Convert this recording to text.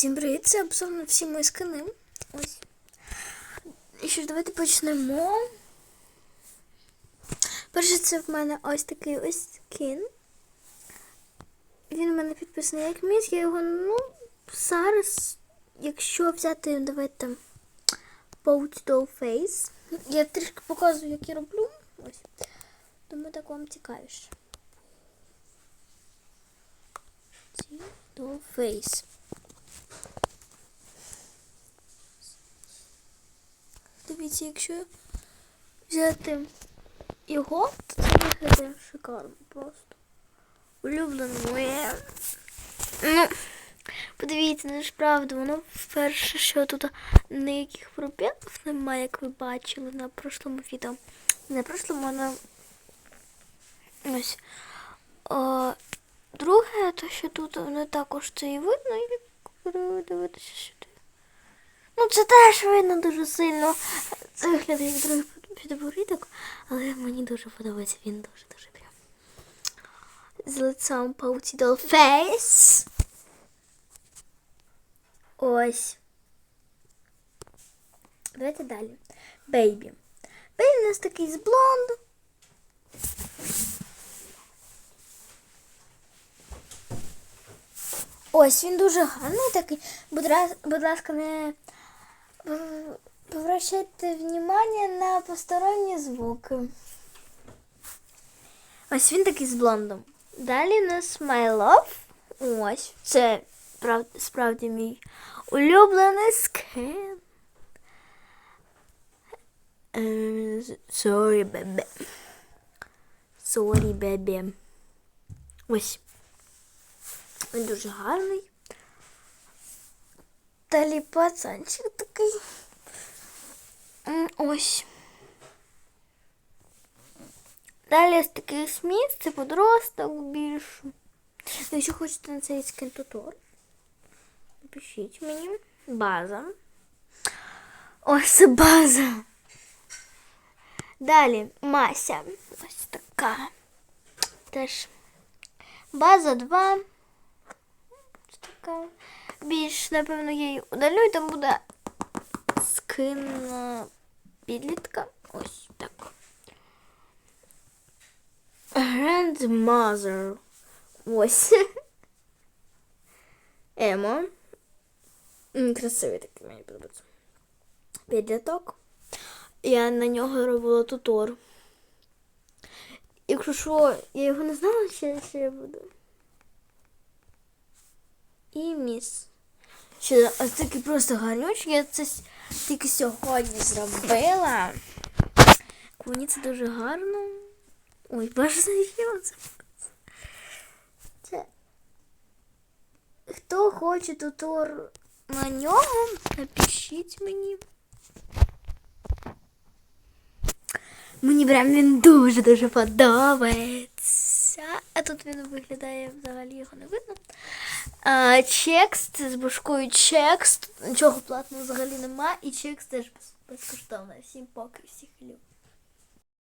Всім привіт, це на всі мої скини. Ось. І що ж, давайте почнемо. Перше, це в мене ось такий ось скін. Він в мене підписаний як міс, я його, ну, зараз, якщо взяти, давайте Poach Doll Face. Я трішки показую, як я роблю. Ось. Думаю, так вам цікавіше. Doll Face. Дивіться, якщо взяти його, то це виглядає шикарно просто. Улюблено моє. Ну, подивіться, правда, воно вперше, що тут ніяких пробілів немає, як ви бачили на прошлому відео. На прошлому, а на ось. О, друге, то що тут не також це і видно, ви дивитися сюди. Ну, це теж видно дуже сильно. Це виглядає як другий підборідок, але мені дуже подобається. Він дуже-дуже прям. З Pouty Doll Face. Ось. Давайте далі. Бейбі. Бейбі у нас такий з блонду. Ось він дуже гарний такий. Будь, ласка, не Обращайте внимание на посторонні звуки. Ось він такий з блондом. Далі у нас My Love. Ось. Це прав, справді мій улюблений скин. Е, Sorry, бебе. Sorry, бебе. Ось. Він дуже гарний. Далі пацанчик такий. М, Ось. Далі ось такий сміт, це подросток більше. Ну, якщо хочете на цей скин тутор, напишіть мені. База. Ось це база. Далі Мася. Ось така. Теж база 2. Ось така. Більш, напевно, я її удалю, і там буде скин підлітка. Ось так. Grandmother. Ось. Емо. Красивий такий мені подобається. Підліток. Я на нього робила тутор. Якщо що, я його не знала, ще я буду. І міс. Ще ось такий просто гарнючий. Я це тільки сьогодні зробила. Мені це дуже гарно. Ой, боже, це? Це. Хто хоче тутор на нього, напишіть мені. Мені прям він дуже-дуже подобається. А тут він виглядає взагалі його не видно. А, чекст з бушкою чекст. Нічого платного взагалі нема. І чекст теж без- безкоштовно. Всім поки, всіх люблю.